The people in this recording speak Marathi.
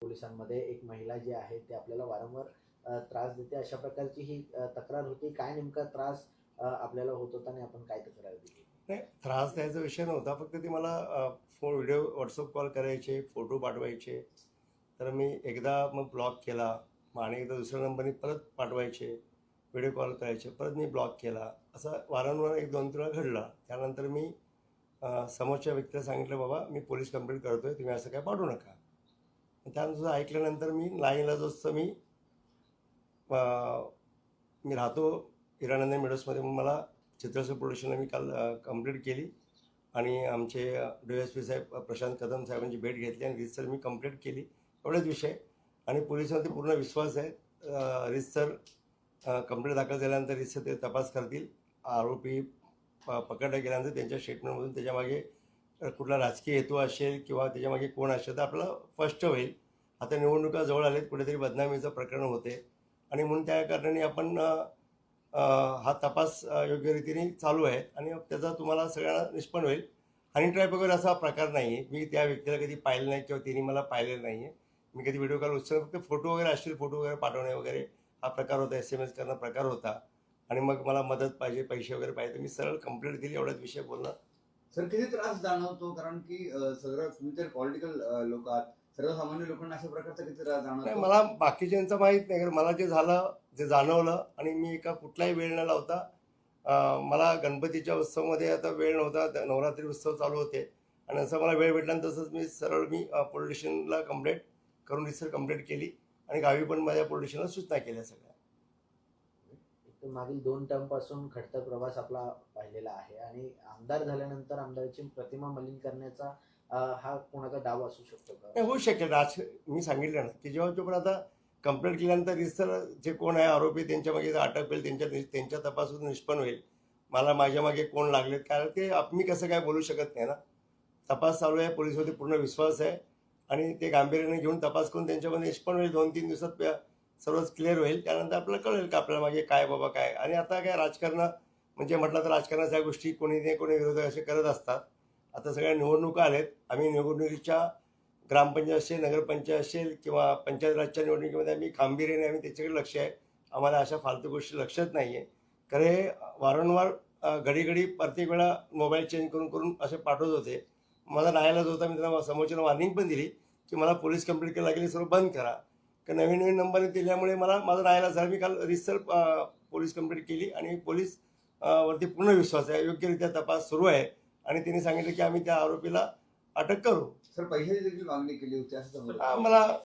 पोलिसांमध्ये एक महिला जी आहे ते आपल्याला वारंवार त्रास देते. अशा प्रकारची ही तक्रार होती. काय नेमका त्रास आपल्याला होत होता आणि आपण काय तक्रार दिली? नाही त्रास द्यायचा विषय नव्हता. फक्त ते मला फोन व्हिडिओ व्हॉट्सअप कॉल करायचे फोटो पाठवायचे. तर मी एकदा मग ब्लॉक केला मग आणि एकदा दुसऱ्या नंबरने परत पाठवायचे. व्हिडिओ कॉल करायचे परत मी ब्लॉक केला. असं वारंवार एक दोन तीन वेळा घडला. त्यानंतर मी समोरच्या व्यक्तीला सांगितलं बाबा मी पोलीस कंप्लेंट करतो आहे तुम्ही असं काय पाठवू नका. त्यानंतर ऐकल्यानंतर मी लाईनला जसं मी मी राहतो हिरानंद मिडोसमध्ये मग मला चित्रसेन प्रोडक्शन मी काल कंप्लीट केली. आणि आमचे डी एस पी साहेब प्रशांत कदम साहेबांची भेट घेतली आणि रितसर मी कंप्लीट केली. एवढाच विषय. आणि पोलिसांवरती पूर्ण विश्वास आहे. रितसर कंप्लेंट दाखल झाल्यानंतर रितसर ते तपास करतील. आरोपी प गेल्यानंतर त्यांच्या स्टेटमेंटमधून त्याच्यामागे कुठला राजकीय हेतू असेल किंवा त्याच्यामागे कोण असेल तर आपलं स्पष्ट होईल. आता निवडणुका जवळ आलेत कुठेतरी बदनामीचं प्रकरण होते. आणि म्हणून त्या कारणाने आपण हा तपास योग्य रीतीने चालू आहे. आणि त्याचा तुम्हाला सगळ्यांना निष्पन्न होईल. हनी ट्रॅप वगैरे असा प्रकार नाही आहे मी त्या व्यक्तीला कधी पाहिलं नाही किंवा तिने मला पाहिलेलं नाही आहे मी कधी व्हिडिओ कॉल उचल फक्त फोटो वगैरे असतील फोटो वगैरे पाठवणे वगैरे हा प्रकार होता. एस एम एस करणं प्रकार होता. आणि मग मला मदत पाहिजे पैसे वगैरे पाहिजे. तर मी सरळ कंप्लेंट दिली. एवढ्याच विषय बोलणं सर किती त्रास जाणवतो? कारण की सगळं तुम्ही तर पॉलिटिकल लोक आहात. सर्वसामान्य लोकांना अशा प्रकारचा किती त्रास नाही जाणवतो मला बाकीच्यांचं माहीत नाही कारण मला जे झालं जे जाणवलं आणि मी एका कुठलाही वेळ न लावता अं, मला गणपतीच्या उत्सवामध्ये आता वेळ नव्हता त्या नवरात्री उत्सव चालू होते. आणि असं मला वेळ भेटला आणि तसंच मी सरळ मी पोलीस स्टेशनला कंप्लेंट करून रिसर कंप्लेंट केली आणि गावी पण माझ्या पोलीस स्टेशनला सूचना केल्या सगळ्या. तर मागील दोन टर्मपासून खडतर प्रवास आपला पाहिलेला आहे. आणि आमदार झाल्यानंतर आमदाराची प्रतिमा मलिन करण्याचा हा कोणाचा डाव असू शकतो का? होऊ शकेल. राज मी सांगितलं ना की जेव्हा जोपर्यंत आता कंप्लेंट केल्यानंतर रिसर जे कोण आहे आरोपी त्यांच्या मागे अटक होईल त्यांच्या त्यांच्या तपासून निष्पन्न होईल मला माझ्या मागे कोण लागलेत? कारण ते आप- मी कसं काय बोलू शकत नाही ना? तपास चालू आहे पोलिसवरती पूर्ण विश्वास आहे. आणि ते गांभीर्याने घेऊन तपास करून त्यांच्यामध्ये निष्पन्न होईल. दोन तीन दिवसात सर्वच क्लिअर होईल. त्यानंतर आपल्याला कळेल का आपल्याला मागे काय बाबा काय? आणि आता काय राजकारण म्हणजे म्हटलं तर राजकारणाच्या गोष्टी कोणी नाही कोणी विरोधक असे करत असतात. आता सगळ्या निवडणुका आल्यात आम्ही निवडणुकीच्या ग्रामपंचायत असेल नगरपंचायत असेल किंवा पंचायत राजच्या निवडणुकीमध्ये आम्ही खांबीरेने आम्ही त्याच्याकडे लक्ष आहे. आम्हाला अशा फालतू गोष्टी लक्षात नाही आहे कारण हे वारंवार घडी घडी प्रत्येक वेळा मोबाईल चेंज करून करून असे पाठवत होते. मला नायलाच होता मी त्यांना समोरच्याला वॉर्निंग पण दिली की मला पोलीस कंप्लेंट करायला लागेल सर्व बंद करा. नवीन नवीन नंबर दिल्यामुळे मला माझा नायला झाला. मी काल रिसर पोलीस कंप्लेंट केली आणि पोलीस वरती पूर्ण विश्वास आहे. योग्यरित्या तपास सुरू आहे. आणि त्यांनी सांगितलं की आम्ही त्या आरोपीला अटक करू. सर पैशाची देखील मागणी केली होती असं मला